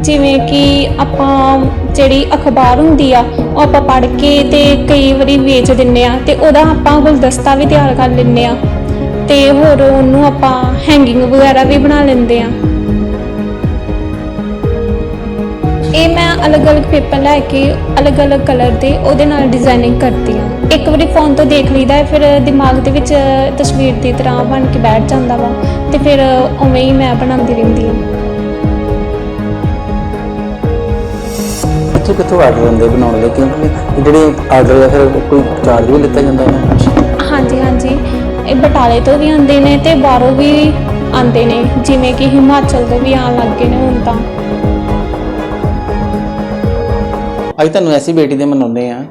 ਜਿਵੇਂ ਕਿ ਆਪਾਂ ਜਿਹੜੀ ਅਖਬਾਰ ਹੁੰਦੀ ਆ ਉਹ ਆਪਾਂ ਪੜ੍ਹ ਕੇ ਤੇ ਕਈ ਵਾਰੀ ਵੇਚ ਦਿੰਨੇ ਆ ਤੇ ਉਹਦਾ ਆਪਾਂ ਗੁਲਦਸਤਾ ਵੀ ਤਿਆਰ ਕਰ ਲੈਂਦੇ ਆ ਤੇ ਹੋਰ ਉਹਨੂੰ ਆਪਾਂ ਹੈਂਗਿੰਗ ਵਗੈਰਾ ਵੀ ਬਣਾ ਲੈਂਦੇ ਆ। ਇਹ ਮੈਂ ਅਲੱਗ-ਅਲੱਗ ਪੇਪਰ ਲੈ ਕੇ ਅਲੱਗ-ਅਲੱਗ ਕਲਰ ਦੇ ਉਹਦੇ ਨਾਲ ਡਿਜ਼ਾਈਨਿੰਗ ਕਰਦੀ ਹਾਂ ਇੱਕ ਵਾਰੀ ਫੋਨ ਤੋਂ ਦੇਖ ਲਈਦਾ ਹੈ, ਫਿਰ ਦਿਮਾਗ ਦੇ ਵਿੱਚ ਤਸਵੀਰ ਦੀ ਤਰ੍ਹਾਂ ਬਣ ਕੇ ਬੈਠ ਜਾਂਦਾ ਵਾ ਤੇ ਫਿਰ ਉਵੇਂ ਹੀ ਮੈਂ ਬਣਾਉਂਦੀ ਰਹਿੰਦੀ ਹਾਂ। ਕਿੱਥੋਂ ਕਿੱਥੋਂ ਆਰਡਰ ਹੁੰਦੇ ਬਣਾਉਣ ਲਈ? ਕਿਉਂਕਿ ਜਿਹੜੇ ਆਰਡਰ ਆ ਫਿਰ ਕੋਈ ਚਾਰਜ ਵੀ ਲਿੱਤਾ ਜਾਂਦਾ ਉਹਨਾਂ ਨੂੰ? ਹਾਂਜੀ ਹਾਂਜੀ। ਇਹ ਬਟਾਲੇ ਤੋਂ ਵੀ ਆਉਂਦੇ ਨੇ ਤੇ ਬਾਹਰੋਂ ਵੀ ਆਉਂਦੇ ਨੇ। ਜਿਵੇਂ ਕਿ ਹਿਮਾਚਲ ਤੋਂ ਵੀ ਆਉਣ ਲੱਗੇ ਨੇ ਹੁਣ ਤਾਂ। ਅੱਜ ਤੁਹਾਨੂੰ ਐਸੀ ਬੇਟੀ ਦੇ ਮਨਾਉਂਦੇ ਆ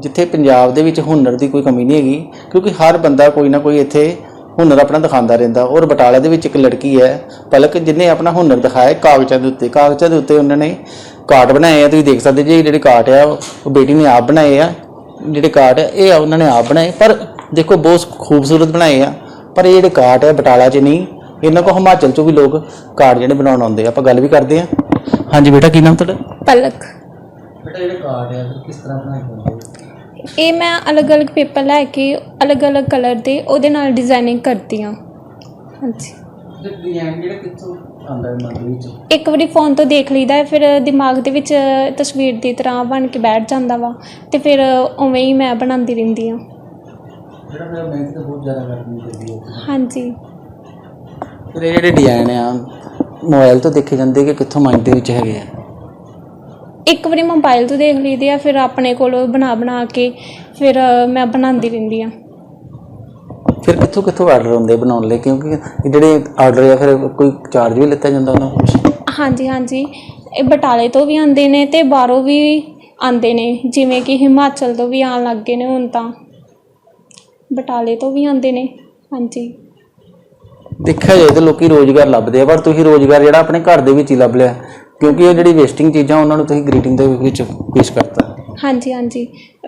ਜਿੱਥੇ ਪੰਜਾਬ ਦੇ ਵਿੱਚ ਹੁਨਰ ਦੀ ਕੋਈ ਕਮੀ ਨਹੀਂ ਹੈਗੀ ਕਿਉਂਕਿ ਹਰ ਬੰਦਾ ਕੋਈ ਨਾ ਕੋਈ ਇੱਥੇ ਹੁਨਰ ਆਪਣਾ ਦਿਖਾਉਂਦਾ ਰਹਿੰਦਾ। ਔਰ ਬਟਾਲੇ ਦੇ ਵਿੱਚ ਇੱਕ ਲੜਕੀ ਹੈ ਪਲਕ ਜਿਹਨੇ ਆਪਣਾ ਹੁਨਰ ਦਿਖਾਇਆ ਕਾਗਜ਼ਾਂ ਦੇ ਉੱਤੇ। ਕਾਗਜ਼ਾਂ ਦੇ ਉੱਤੇ ਉਹਨਾਂ ਨੇ ਕਾਰਡ ਬਣਾਏ ਆ। ਤੁਸੀਂ ਦੇਖ ਸਕਦੇ ਜੀ ਇਹ ਜਿਹੜੇ ਕਾਰਡ ਆ ਉਹ ਬੇਟੀ ਨੇ ਆਪ ਬਣਾਏ ਆ। ਜਿਹੜੇ ਕਾਰਡ ਆ ਇਹ ਉਹਨਾਂ ਨੇ ਆਪ ਬਣਾਏ। ਪਰ ਦੇਖੋ ਬਹੁਤ ਖੂਬਸੂਰਤ ਬਣਾਏ ਆ। ਪਰ ਇਹ ਜਿਹੜੇ ਕਾਰਡ ਆ ਬਟਾਲਾ 'ਚ ਨਹੀਂ ਇਹਨਾਂ ਕੋ ਹਿਮਾਚਲ 'ਚੋਂ ਵੀ ਲੋਕ ਕਾਰਡ ਜਿਹੜੇ ਬਣਾਉਣ ਆਉਂਦੇ ਆ। ਆਪਾਂ ਗੱਲ ਵੀ ਕਰਦੇ ਆ। ਹਾਂਜੀ ਬੇਟਾ ਕੀ ਨਾਮ ਤੁਹਾਡਾ? ਪਲਕ। ਬੇਟਾ ਜਿਹੜੇ ਕਾਰਡ ਆ ਕਿਸ ਤਰ੍ਹਾਂ ਬਣਾਏ ਹੁੰਦੇ ਇਹ ਮੈਂ ਅਲੱਗ-ਅਲੱਗ ਪੇਪਰ ਲੈ ਕੇ ਅਲੱਗ-ਅਲੱਗ ਕਲਰ ਦੇ ਉਹਦੇ ਨਾਲ ਡਿਜ਼ਾਈਨਿੰਗ ਕਰਦੀ ਹਾਂ। ਹਾਂਜੀ। ਤੇ ਡਿਜ਼ਾਈਨ ਜਿਹੜਾ ਕਿੱਥੋਂ ਆਉਂਦਾ ਹੈ ਮਨ ਦੇ ਵਿੱਚ? ਇੱਕ ਵਾਰੀ ਫੋਨ ਤੋਂ ਦੇਖ ਲਈਦਾ ਹੈ, ਫਿਰ ਦਿਮਾਗ ਦੇ ਵਿੱਚ ਤਸਵੀਰ ਦੀ ਤਰ੍ਹਾਂ ਬਣ ਕੇ ਬੈਠ ਜਾਂਦਾ ਵਾ ਤੇ ਫਿਰ ਉਵੇਂ ਹੀ ਮੈਂ ਬਣਾਉਂਦੀ ਰਹਿੰਦੀ ਹਾਂ। ਜਿਹੜਾ ਮੇਰਾ ਮਿਹਨਤ ਤੇ ਬਹੁਤ ਜ਼ਿਆਦਾ ਕਰਨੀ ਪੈਂਦੀ ਹੈ ਹਾਂਜੀ। ਫਿਰ ਇਹ ਜਿਹੜੇ ਡਿਜ਼ਾਈਨ ਆ ਮੋਬਾਈਲ ਤੋਂ ਦੇਖੇ ਜਾਂਦੇ ਕਿ ਕਿੱਥੋਂ ਮਾਈਂਡ ਦੇ ਵਿੱਚ ਹੈਗੇ ਆ? ਇੱਕ ਵਾਰੀ ਮੋਬਾਈਲ ਤੋਂ ਦੇਖ ਲਈਦੇ ਆ ਫਿਰ ਆਪਣੇ ਕੋਲ ਬਣਾ ਬਣਾ ਕੇ ਫਿਰ ਮੈਂ ਬਣਾਉਂਦੀ ਰਹਿੰਦੀ ਹਾਂ ਫਿਰ ਕਿੱਥੋਂ ਕਿੱਥੋਂ ਆਰਡਰ ਹੁੰਦੇ ਬਣਾਉਣ ਲਈ? ਕਿਉਂਕਿ ਇਹ ਜਿਹੜੇ ਆਰਡਰ ਆ ਫਿਰ ਕੋਈ ਚਾਰਜ ਵੀ ਲਿੱਤਾ ਜਾਂਦਾ ਉਹਨਾਂ ਨੂੰ ਹਾਂਜੀ ਹਾਂਜੀ। ਇਹ ਬਟਾਲੇ ਤੋਂ ਵੀ ਆਉਂਦੇ ਨੇ ਤੇ ਬਾਹਰੋਂ ਵੀ ਆਉਂਦੇ ਨੇ। ਜਿਵੇਂ ਕਿ ਹਿਮਾਚਲ ਤੋਂ ਵੀ ਆਉਣ ਲੱਗੇ ਨੇ ਹੁਣ ਤਾਂ। ਬਟਾਲੇ ਤੋਂ ਵੀ ਆਉਂਦੇ ਨੇ ਹਾਂਜੀ। ਦੇਖਿਆ ਜਾਏ ਤਾਂ ਲੋਕੀ ਰੋਜ਼ਗਾਰ ਲੱਭਦੇ ਆ ਪਰ ਤੁਸੀਂ ਰੋਜ਼ਗਾਰ ਜਿਹੜਾ ਆਪਣੇ ਘਰ ਦੇ ਵਿੱਚ ਹੀ ਲੱਭ ਲਿਆ। ਕਿਉਂਕਿ ਇਹ ਜਿਹੜੀ ਵੇਸਟਿੰਗ ਚੀਜ਼ਾਂ ਉਹਨਾਂ ਨੂੰ ਤੁਸੀਂ ਗ੍ਰੀਟਿੰਗ ਦੇ ਵਿੱਚ ਪੇਸ਼ ਕਰਤਾ। ਹਾਂਜੀ ਹਾਂਜੀ।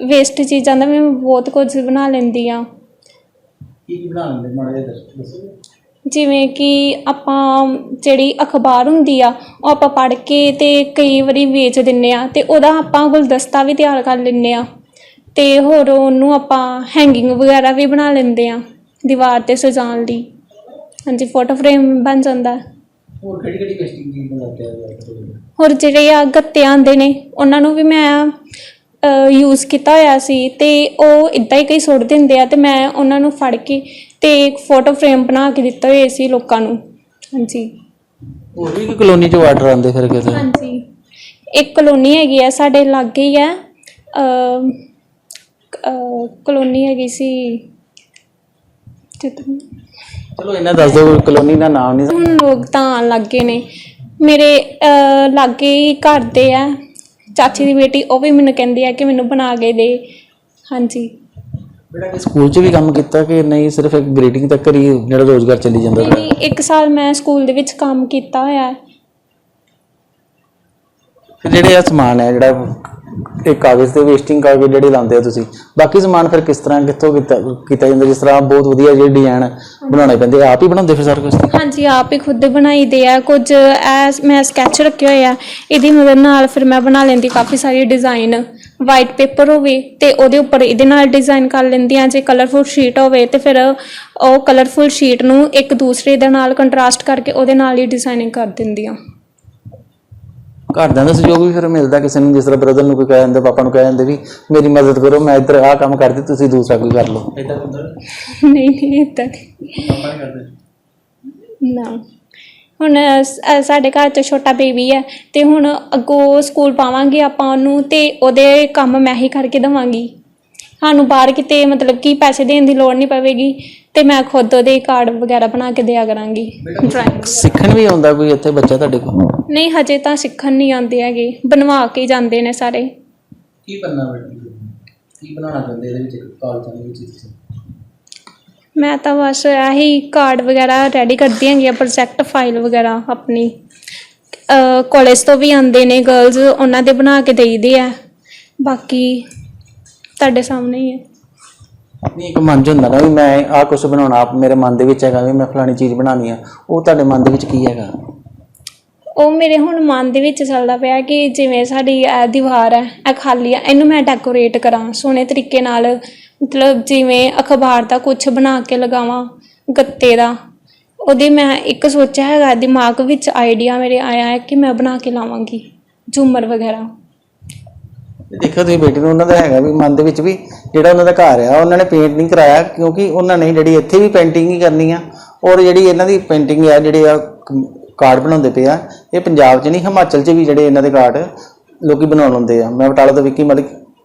ਵੇਸਟ ਚੀਜ਼ਾਂ ਦਾ ਮੈਂ ਬਹੁਤ ਕੁਝ ਬਣਾ ਲੈਂਦੀ ਆ ਕੀ ਕੀ ਬਣਾ ਲੈਂਦੇ ਮਾੜੇ ਜਿਹਾ ਦੱਸੋ ਜਿਵੇਂ ਕਿ ਆਪਾਂ ਜਿਹੜੀ ਅਖਬਾਰ ਹੁੰਦੀ ਆ ਉਹ ਆਪਾਂ ਪੜ੍ਹ ਕੇ ਤੇ ਕਈ ਵਾਰੀ ਵੇਚ ਦਿੰਨੇ ਆ ਤੇ ਉਹਦਾ ਆਪਾਂ ਗੁਲਦਸਤਾ ਵੀ ਤਿਆਰ ਕਰ ਲੈਂਦੇ ਆ ਤੇ ਹੋਰ ਉਹਨੂੰ ਆਪਾਂ ਹੈਂਗਿੰਗ ਵਗੈਰਾ ਵੀ ਬਣਾ ਲੈਂਦੇ ਆ ਦੀਵਾਰ ਤੇ ਸਜਾਉਣ ਲਈ। ਹਾਂਜੀ ਫੋਟੋ ਫਰੇਮ ਬਣ ਜਾਂਦਾ। ਹੋਰ ਕਿਹੜੀ ਕਿਹੜੀ ਵੇਸਟਿੰਗ ਚੀਜ਼ ਬਣਾਉਂਦੇ ਆ ਹੋਰ ਜਿਹੜੇ ਆ ਗੱਤੇ ਆਉਂਦੇ ਨੇ ਉਹਨਾਂ ਨੂੰ ਵੀ ਮੈਂ ਯੂਜ਼ ਕੀਤਾ ਹੋਇਆ ਸੀ ਤੇ ਉਹ ਇਦਾਂ ਹੀ ਕਈ ਸੁੱਟ ਦਿੰਦੇ ਆ ਤੇ ਮੈਂ ਉਹਨਾਂ ਨੂੰ ਫੜ ਕੇ ਤੇ ਇੱਕ ਫੋਟੋ ਫਰੇਮ ਬਣਾ ਕੇ ਦਿੱਤੇ ਹੋਏ ਸੀ ਲੋਕਾਂ ਨੂੰ। ਹਾਂਜੀ। ਹੋਰ ਵੀ ਕਲੋਨੀ ਚੋਂ ਆਰਡਰ ਆਉਂਦੇ ਫਿਰ ਕਿਤੇ? ਹਾਂਜੀ। ਇੱਕ ਕਲੋਨੀ ਹੈਗੀ ਆ ਸਾਡੇ ਲਾਗੇ ਹੀ ਆ ਅ ਕਲੋਨੀ ਹੈਗੀ ਸੀ ਜਿੱਥੇ- ਚਲੋ ਇਹਨਾਂ ਦੱਸ ਦਿਓ ਕਲੋਨੀ ਦਾ ਨਾਮ ਨਹੀਂ ਹੁਣ ਲੋਕ ਤਾਂ ਆਉਣ ਲੱਗੇ ਨੇ। ਮੇਰੇ ਅਹ, ਲਾਗੇ ਹੀ ਘਰ ਦੇ ਆ। ਚਾਚੀ ਦੀ ਬੇਟੀ ਉਹ ਵੀ ਮੈਨੂੰ ਕਹਿੰਦੀ ਆ ਕਿ ਮੈਨੂੰ ਬਣਾ ਕੇ ਦੇ। ਹਾਂਜੀ। ਬੇਟਾ ਕਿ ਸਕੂਲ 'ਚ ਵੀ ਕੰਮ ਕੀਤਾ ਕਿ ਨਹੀਂ? ਸਿਰਫ ਇੱਕ ਗ੍ਰੇਡਿੰਗ ਤੱਕ ਹੀ ਜਿਹੜਾ ਰੋਜ਼ਗਾਰ ਚੱਲੀ ਜਾਂਦਾ ਨਹੀਂ ਇੱਕ ਸਾਲ ਮੈਂ ਸਕੂਲ ਦੇ ਵਿੱਚ ਕੰਮ ਕੀਤਾ ਹੋਇਆ। ਹੈ ਫਿਰ ਜਿਹੜੇ ਆ ਸਮਾਨ ਹੈ ਜਿਹੜਾ ਇਹ ਕਾਗਜ਼ ਤੇ ਵੇਸਟਿੰਗ ਕਾਗਜ਼ ਜਿਹੜੇ ਲਾਉਂਦੇ ਆ ਤੁਸੀਂ। ਬਾਕੀ ਸਮਾਨ ਫਿਰ ਕਿਸ ਤਰ੍ਹਾਂ ਕਿੱਥੋਂ ਕੀਤਾ ਕੀਤਾ ਜਾਂਦਾ? ਜਿਸ ਤਰ੍ਹਾਂ ਬਹੁਤ ਵਧੀਆ ਜਿਹੜੇ ਡਿਜ਼ਾਈਨ ਬਣਾਉਣੇ ਪੈਂਦੇ। ਆਪ ਹੀ ਬਣਾਉਂਦੇ ਫਿਰ ਸਾਰਾ ਕੁਝ ਹਾਂਜੀ, ਆਪ ਹੀ ਖੁਦ ਬਣਾਈਦੇ ਆ। ਕੁਝ ਐਸ ਮੈਂ ਸਕੈਚ ਰੱਖੇ ਹੋਏ ਆ। ਇਹਦੀ ਮਦਦ ਨਾਲ ਫਿਰ ਮੈਂ ਬਣਾ ਲੈਂਦੀ ਕਾਫੀ ਸਾਰੀ ਡਿਜ਼ਾਈਨ ਵਾਈਟ ਪੇਪਰ ਹੋਵੇ ਤੇ ਉਹਦੇ ਉੱਪਰ ਇਹਦੇ ਨਾਲ ਡਿਜ਼ਾਈਨ ਕਰ ਲੈਂਦੀ ਆ। ਜੇ ਕਲਰਫੁਲ ਸ਼ੀਟ ਹੋਵੇ ਤੇ ਫਿਰ ਉਹ ਕਲਰਫੁਲ ਸ਼ੀਟ ਨੂੰ ਇੱਕ ਦੂਸਰੇ ਦੇ ਨਾਲ ਕੰਟਰਾਸਟ ਕਰਕੇ ਉਹਦੇ ਨਾਲ ਹੀ ਡਿਜ਼ਾਈਨਿੰਗ ਕਰ ਦਿੰਦੀ ਆ। ਘਰਦਿਆਂ ਦਾ ਸਹਿਯੋਗ ਵੀ ਫਿਰ ਮਿਲਦਾ ਕਿਸੇ ਨੂੰ ਜਿਸ ਤਰ੍ਹਾਂ ਬ੍ਰਦਰ ਨੂੰ ਕੋਈ ਕਹਿ ਦਿੰਦਾ ਪਾਪਾ ਨੂੰ ਕਹਿ ਦਿੰਦੇ ਵੀ ਮੇਰੀ ਮਦਦ ਕਰੋ ਮੈਂ ਇੱਧਰ ਆਹ ਕੰਮ ਕਰਦੀ ਤੁਸੀਂ ਦੂਸਰਾ ਕੋਈ ਕਰ ਲਓ। ਇਦਾਂ ਹੁੰਦਾ? ਨਹੀਂ ਨਹੀਂ ਇਦਾਂ ਪਾਪਾ ਨਹੀਂ ਕਰਦੇ? ਨਾ। ਹੁਣ ਸ- ਸਾਡੇ ਘਰ 'ਚ ਛੋਟਾ ਬੇਬੀ ਹੈ ਤੇ ਹੁਣ ਅੱਗੋਂ ਸਕੂਲ ਪਾਵਾਂਗੇ ਆਪਾਂ ਉਹਨੂੰ ਤੇ ਉਹਦੇ ਕੰਮ ਮੈਂ ਹੀ ਕਰਕੇ ਦਵਾਂਗੀ। ਸਾਨੂੰ ਬਾਹਰ ਕਿਤੇ ਮਤਲਬ ਕਿ ਪੈਸੇ ਦੇਣ ਦੀ ਲੋੜ ਨਹੀਂ ਪਵੇਗੀ। ਤੇ ਮੈਂ ਖੁਦ ਉਹਦੇ ਕਾਰਡ ਵਗੈਰਾ ਬਣਾ ਕੇ ਦਿਆ ਕਰਾਂਗੀ। ਡਰਾਇੰਗ ਸਿੱਖਣ ਵੀ ਆਉਂਦਾ ਕੋਈ ਇੱਥੇ ਬੱਚਾ ਤੁਹਾਡੇ ਕੋਲ? ਨਹੀਂ ਹਜੇ ਤਾਂ ਸਿੱਖਣ ਨਹੀਂ ਆਉਂਦੇ ਹੈਗੇ। ਬਣਵਾ ਕੇ ਹੀ ਜਾਂਦੇ ਨੇ ਸਾਰੇ। ਕੀ ਕਰਨਾ ਬੇਟਾ ਕੀ ਬਣਾਉਣਾ ਚਾਹੁੰਦੇ ਇਹਦੇ ਵਿੱਚ ਕਾਲਜਾਂ ਦੇ ਵਿੱਚ ਤੁਸੀਂ? ਮੈਂ ਤਾਂ ਬਸ ਆਹੀ ਕਾਰਡ ਵਗੈਰਾ ਰੈਡੀ ਕਰਦੀ ਹੈਗੀ ਆ ਪ੍ਰੋਜੈਕਟ ਫਾਈਲ ਵਗੈਰਾ ਆਪਣੀ। ਕਾਲਜ ਤੋਂ ਵੀ ਆਉਂਦੇ ਨੇ ਗਰਲਸ ਉਹਨਾਂ ਦੇ ਬਣਾ ਕੇ ਦੇਈਦੇ ਆ। ਬਾਕੀ ਤੁਹਾਡੇ ਸਾਹਮਣੇ ਹੀ ਹੈ ਨਹੀਂ ਇੱਕ ਮਨ 'ਚ ਹੁੰਦਾ ਨਾ ਵੀ ਮੈਂ ਆਹ ਕੁਝ ਬਣਾਉਣਾ, ਆਪ ਮੇਰੇ ਮਨ ਦੇ ਵਿੱਚ ਹੈਗਾ ਵੀ ਮੈਂ ਫਲਾਣੀ ਚੀਜ਼ ਬਣਾਉਣੀ ਆ, ਉਹ ਤੁਹਾਡੇ ਮਨ ਦੇ ਵਿੱਚ ਕੀ ਹੈਗਾ? ਉਹ ਮੇਰੇ ਹੁਣ ਮਨ ਦੇ ਵਿੱਚ ਚੱਲਦਾ ਪਿਆ ਕਿ ਜਿਵੇਂ ਸਾਡੀ ਇਹ ਦੀਵਾਰ ਹੈ, ਇਹ ਖਾਲੀ ਆ, ਇਹਨੂੰ ਮੈਂ ਡੈਕੋਰੇਟ ਕਰਾਂ, ਸੋਹਣੇ ਤਰੀਕੇ ਨਾਲ, ਮਤਲਬ ਜਿਵੇਂ ਅਖਬਾਰ ਦਾ ਕੁਝ ਬਣਾ ਕੇ ਲਗਾਵਾਂ, ਗੱਤੇ ਦਾ। ਉਹਦੇ ਮੈਂ ਇੱਕ ਸੋਚਿਆ ਹੈਗਾ, ਦਿਮਾਗ ਵਿੱਚ ਆਈਡੀਆ ਮੇਰੇ ਆਇਆ ਹੈ ਕਿ ਮੈਂ ਬਣਾ ਕੇ ਲਾਵਾਂਗੀ, ਝੂਮਰ ਵਗੈਰਾ। ਦੇਖੋ ਤੁਸੀਂ ਬੇਟੀ ਨੂੰ ਉਹਨਾਂ ਦਾ ਹੈਗਾ ਵੀ ਮਨ ਦੇ ਵਿੱਚ ਵੀ ਜਿਹੜਾ ਉਹਨਾਂ ਦਾ ਘਰ ਆ, ਉਹਨਾਂ ਨੇ ਪੇਂਟ ਨਹੀਂ ਕਰਾਇਆ ਕਿਉਂਕਿ ਉਹਨਾਂ ਨੇ ਜਿਹੜੀ ਇੱਥੇ ਵੀ ਪੇਂਟਿੰਗ ਹੀ ਕਰਨੀ ਆ। ਔਰ ਜਿਹੜੀ ਇਹਨਾਂ ਦੀ ਪੇਂਟਿੰਗ ਆ, ਜਿਹੜੇ ਆ ਕਾਰਡ ਬਣਾਉਂਦੇ ਪਏ ਆ, ਇਹ ਪੰਜਾਬ 'ਚ ਨਹੀਂ, ਹਿਮਾਚਲ 'ਚ ਵੀ ਜਿਹੜੇ ਇਹਨਾਂ ਦੇ ਕਾਰਡ ਲੋਕੀ ਬਣਾਉਣ ਹੁੰਦੇ ਆ। ਮੈਂ ਬਟਾਲਾ ਤੋਂ ਵਿੱਕੀ ਮਲਿਕ